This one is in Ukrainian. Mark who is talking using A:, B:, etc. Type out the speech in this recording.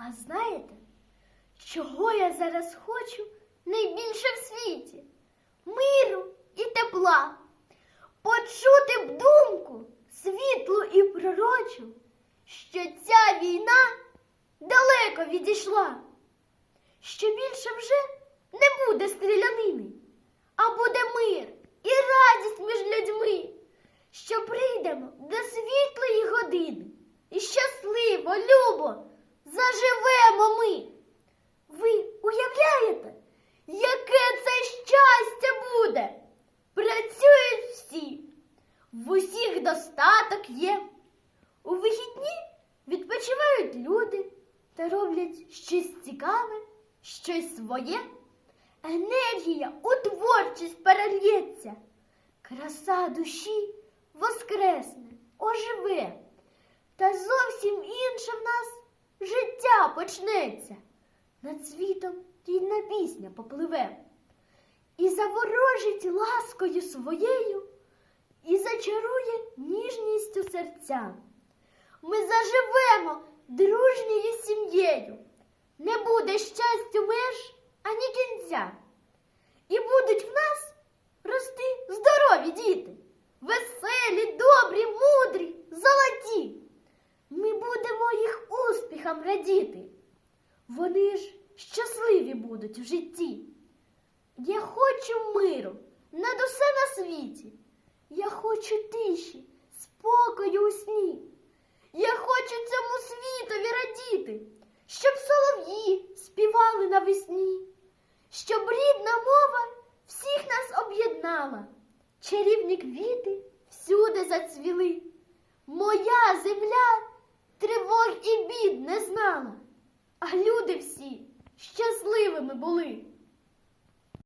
A: А знаєте, чого я зараз хочу найбільше в світі? Миру і тепла. Почути б думку світлу і пророчу, що ця війна далеко відійшла, що більше вже не буде стрілянини, а буде мир і радість між людьми, в усіх достаток є. У вихідні відпочивають люди та роблять щось цікаве, щось своє. Енергія у творчість перельється, краса душі воскресне, оживе, та зовсім інше в нас життя почнеться. Над світом рідна пісня попливе і заворожить ласкою своєю, і зачарує ніжністю серця. Ми заживемо дружньою сім'єю, не буде щастю меж ані кінця. І будуть в нас рости здорові діти, веселі, добрі, мудрі, золоті. Ми будемо їх успіхам радіти. Вони ж щасливі будуть в житті. Я хочу миру над усе на світі. Я хочу тиші, спокою у сні. Я хочу цьому світові радіти, щоб солов'ї співали навесні, щоб рідна мова всіх нас об'єднала, чарівні квіти всюди зацвіли. Моя земля тривог і бід не знала, а люди всі щасливими були.